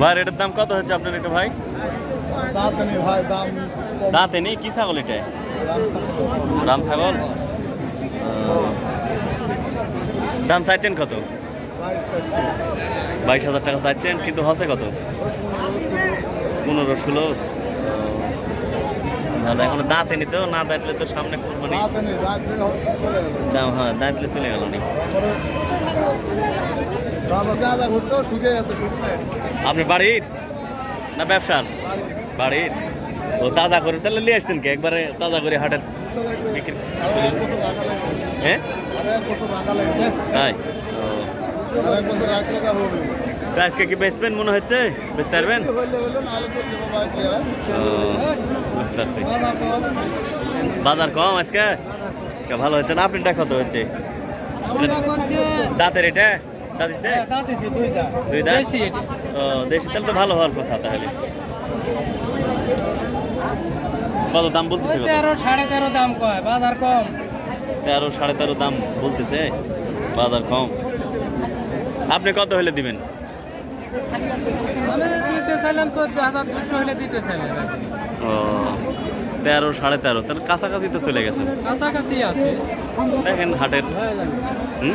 ভাই এটার দাম কত হচ্ছে আপনার এটা ভাই? দাঁত নেই ভাই দাম কম। দাঁতে নেই কি ছাগল এটা? রাম ছাগল? দাম চাইছেন কত? বাইশ হাজার টাকা চাইছেন কিন্তু হসে কত? পনেরো ষোলো। তাহলে এখন দাঁতে নিতে না দাঁতলে তো সামনে করব নি দাঁত নেই দাঁত নেই, চলে গেল। দাম হ্যাঁ দাঁতলে চলে গেল নি আপনি বাড়ির? না ব্যবসার? বাড়ির। ও তাজা করে তাহলে নিয়ে আসতেন কি? একবারে তাজা করে হাটে বিক্রি। হ্যাঁ। তাই? আজকে কি বেচবেন মনে হচ্ছে? বেচতে পারবেন? বুঝতে পারছি। বাজার কম আজকে? কে ভালো হচ্ছে না? আপনারটা কত হচ্ছে দাঁতের এটা? দুই দাঁত ও দেশি তাহলে তো ভালো হওয়ার কথা তাহলে। কত দাম বলতেছে তেরো সাড়ে তেরো দাম কয় বাজার কম। তেরো সাড়ে তেরো দাম বলতেছে? বাজার কম। আপনি কত হলে দিবেন? আমি দিতে চাইলাম চোদ্দ হাজার দুশো হলে দিতে চাইলাম। ও তেরো সাড়ে তেরো। তাহলে কাছাকাছি তো চলে গেছে। কাছাকাছি আছে। দেখেন হাটের হুম?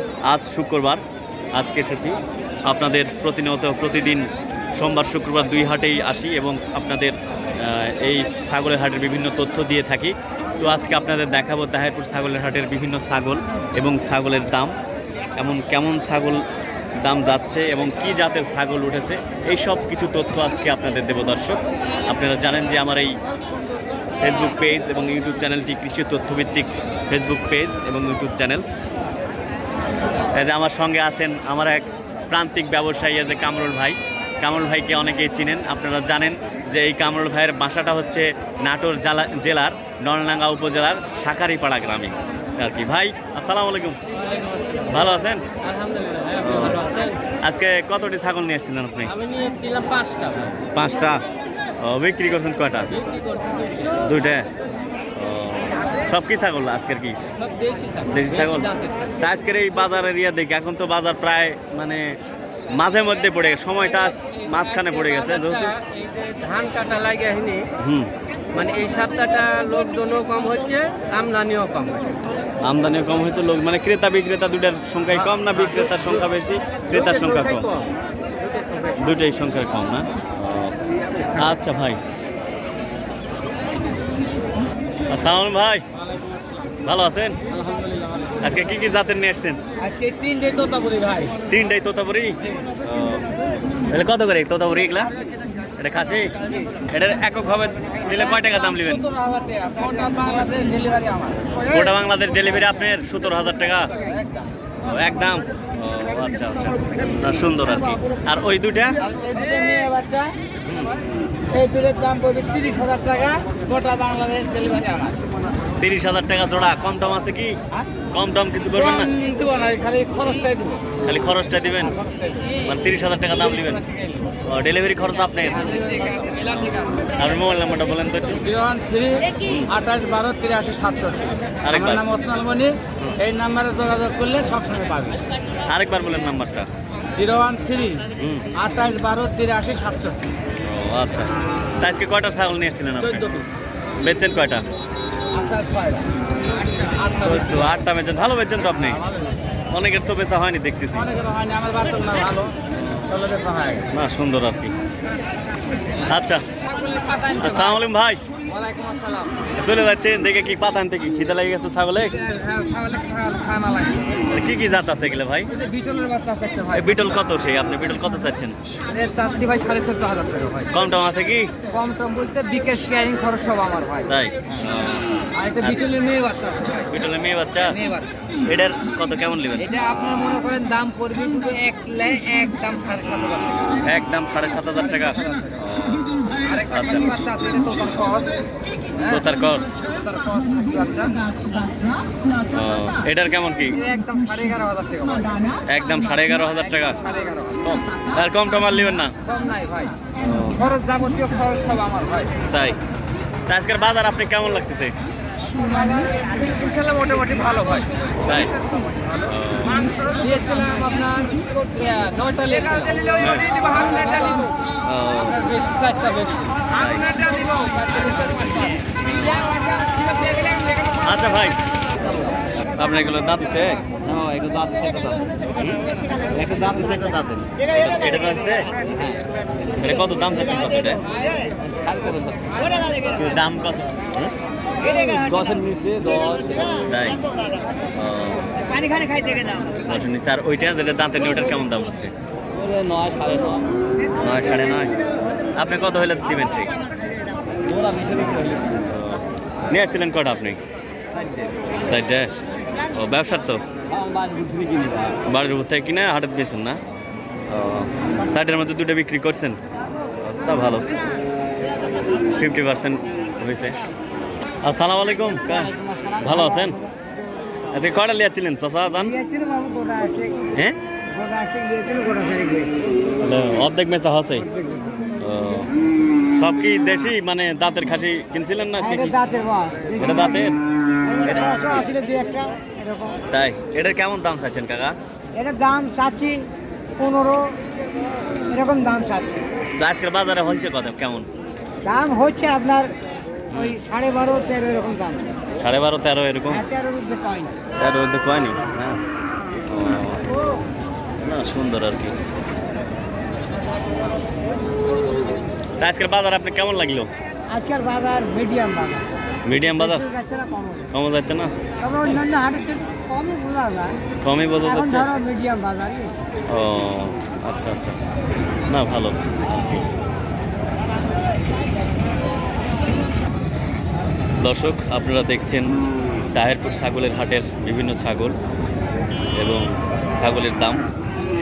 আজ শুক্রবার, আজকে এসেছি। আপনাদের প্রতিনিয়ত প্রতিদিন সোমবার, শুক্রবার দুই হাটেই আসি এবং আপনাদের এই ছাগলের হাটের বিভিন্ন তথ্য দিয়ে থাকি। তো আজকে আপনাদের দেখাবো তাহেরপুর ছাগলের হাটের বিভিন্ন ছাগল এবং ছাগলের দাম এমন কেমন ছাগল দাম যাচ্ছে এবং কি জাতের ছাগল উঠেছে, এই সব কিছু তথ্য আজকে আপনাদের দেব দর্শক। আপনারা জানেন যে আমার এই ফেসবুক পেজ এবং ইউটিউব চ্যানেলটি কৃষি তথ্যভিত্তিক ফেসবুক পেজ এবং ইউটিউব চ্যানেল যে আমার সঙ্গে আছেন আমার এক প্রান্তিক ব্যবসায়ী আছে কামরুল ভাই। কামরুল ভাইকে অনেকেই চিনেন আপনারা জানেন যে এই কামরুল ভাইয়ের বাসাটা হচ্ছে নাটোর জেলা জেলার নলডাঙ্গা উপজেলার শাকারিপাড়া গ্রামে। আর কি ভাই আসসালামু আলাইকুম। ভালো আছেন? আজকে কতটি ছাগল নিয়ে এসেছিলেন আপনি? পাঁচটা। বিক্রি করছেন কয়টা? দুইটা। সব কি ছাগল আজকের কি? দেশি ছাগল। তা আজকের এই বাজার এরিয়া দেখি এখন তো বাজার প্রায় মানে মাঝে মধ্যে পড়ে গেছে। সময়টা মাঝখানে পড়ে গেছে যেহেতু। ধান কাটা লাগে হুম। মানে এই সপ্তাহটা লোকজনও কম হচ্ছে আমদানিও কম হচ্ছে। আমদানিও কম হচ্ছে লোক মানে ক্রেতা বিক্রেতা দুটার সংখ্যাই কম না বিক্রেতার সংখ্যা বেশি? ক্রেতার সংখ্যা কম। দুটাই সংখ্যা কম না? আচ্ছা ভাই। আসসালাম ভাই। ভালো আছেন? আলহামদুলিল্লাহ আজকে কি কি জাতের নিয়ে আসছেন? আজকে তিনটে তোতাপুরি ভাই। তিনটাই তোতাপুরি? তাহলে কত করে তোতাপুরি এগুলা? এটা খাসি? এটার এককভাবে নিলে কয় টাকা দাম নেবেন? গোটা বাংলাদেশ ডেলিভারি আপনার সতেরো হাজার টাকা? একদম। আচ্ছা আচ্ছা। সুন্দর আর কি। আর ওই দুটা এই দুটো বাচ্চা। এই দুটোর দাম পড়বে তিরিশ হাজার টাকা। গোটা বাংলাদেশ ডেলিভারি আমার। তিরিশ হাজার টাকা জোড়া। কম টম আছে কি? কম টম কিছু করবেন না? খালি খরচটাই খালি খরচটা দিবেন? মানে তিরিশ হাজার টাকা দাম নেবেন ও ডেলিভারি খরচ আপনি? আপনার মোবাইল নাম্বারটা বলেন তো জিরো ওয়ান থ্রি আঠাশ বারো তিরাশি সাতষট্টি। আরেকবার। নাম ওসমান মনি এই নাম্বারে যোগাযোগ করলে সবসময় পাবে। আরেকবার বলেন নাম্বারটা জিরো ওয়ান থ্রি হুম। আঠাশ বারো তিরাশি সাতষট্টি। ও আচ্ছা। আজকে কয়টা ছাগল নিয়ে এসেছিলেন চোদ্দ পিস বেচছেন কয়টা। চোদ্দ আটটা বেচছেন ভালো বেচছেন তো আপনি। অনেকের তো বেচা হয়নি দেখতেছি। না সুন্দর আর কি। আচ্ছা। আসসালামু আলাইকুম ভাই। চলে যাচ্ছেন দেখে কি পাতা থেকে খিদে লেগে গেছে ছাগলে? কি কি জাত আছে এগুলো ভাই? বিটলের বাচ্চা আছে একটা ভাই। বিটল কত সেই? আপনি বিটল কত চাচ্ছেন? চাচ্ছি ভাই সাড়ে চোদ্দ হাজার টাকা ভাই। কম টম আছে কি? কম টম বলতে বিকেশ শেয়ারিং খরচ সব আমার ভাই। তাই? আর বিটলের মেয়ে বাচ্চা আছে বিটলের মেয়ে বাচ্চা? মেয়ে বাচ্চা। এটার কত কেমন নেবেন? এটা আপনার মনে করেন দাম পড়বে কিন্তু এক লাই এক দাম সাড়ে সাত হাজার টাকা। একদম সাড়ে সাত হাজার টাকা। আরেকটা আচ্ছা। বাচ্চা আছে এটা তো তার কস। কস এটার কেমন কি? একদম সাড়ে এগারো হাজার টাকা আর কম টম আর নেবেন না? তাই। আজকের বাজার আপনি কেমন লাগতেছে? ইনশাল্লাহ মোটামুটি ভালো ভাই। তাই। দিয়েছিলাম আপনার নয়টা লেখা বেশি চারটা বেশি আচ্ছা ভাই আপনার এগুলো দাঁত দিছে এগুলো দাঁত দিছে একটা দাঁত। একটা দাঁত দিছে একটা দাঁত এটা দাঁত দিছে এটা কত দাম চাচ্ছেন কত এটা? দাম কত? দশের নিচে দশ। তাই? ও, পানি খানি খাইতে গেলাম দশের নিচে। আর ওইটা যেটা দাঁতের নেই ওটার কেমন দাম হচ্ছে? নয় সাড়ে নয়। নয় সাড়ে নয়? আপনি কত হলে দিবেন ঠিক? হইলে নিয়ে আসছিলেন কটা আপনি? চারটে। ও ব্যবসার তো? বাড়ির উপর থেকে কিনে হাটের বেছেন না? ও চারটের মধ্যে দুটো বিক্রি করছেন? তা ভালো। ফিফটি পার্সেন্ট হয়েছে আসসালাম আলাইকুম ভালো আছেন? আজকে কটা দান গোটা আছে। হ্যাঁ? অর্ধেক মেসা হসে। ও সব কি দেশি মানে দাঁতের খাসি কিনছিলেন না এটা দাঁতের? তাই? এটার কেমন দাম চাচ্ছেন কাকা? এটার দাম চাচ্ছি পনেরো এরকম দাম চাচ্ছি। তো আজকের বাজারে হয়েছে কত? কেমন? দাম হচ্ছে আপনার ওই সাড়ে বারো তেরো এরকম দাম। সাড়ে বারো তেরো এরকম? হ্যাঁ তেরো মধ্যে কয়নি ও, না সুন্দর আর কি। তা আজকের বাজার আপনি কেমন লাগল? আজকের বাজার মিডিয়াম বাজার। মিডিয়াম বাজার? বেশি যাচ্ছে না কম। যাচ্ছে। না? তবে অন্যান্য হাটের কমই বোঝা যায়। কমই বোঝা যাচ্ছে? ধরো মিডিয়াম বাজারই। ও আচ্ছা আচ্ছা। না ভালো। দর্শক আপনারা দেখছেন তাহেরপুর ছাগলের হাটের বিভিন্ন ছাগল এবং ছাগলের দাম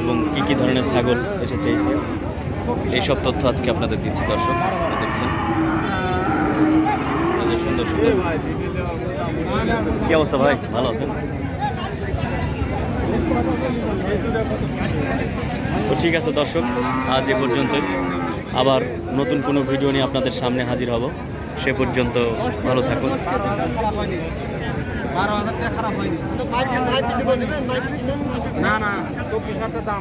এবং কি কি ধরনের ছাগল এসেছে এসে এইসব তথ্য আজকে আপনাদের দিচ্ছি, দর্শক দেখছেন। সুন্দর সুন্দর। কি অবস্থা ভাই? ভালো আছেন? তো ঠিক আছে, দর্শক, আজ এ পর্যন্তই। আবার নতুন কোনো ভিডিও নিয়ে আপনাদের সামনে হাজির হব। সে পর্যন্ত ভালো থাকুন। না না, চব্বিশ হাজার দাম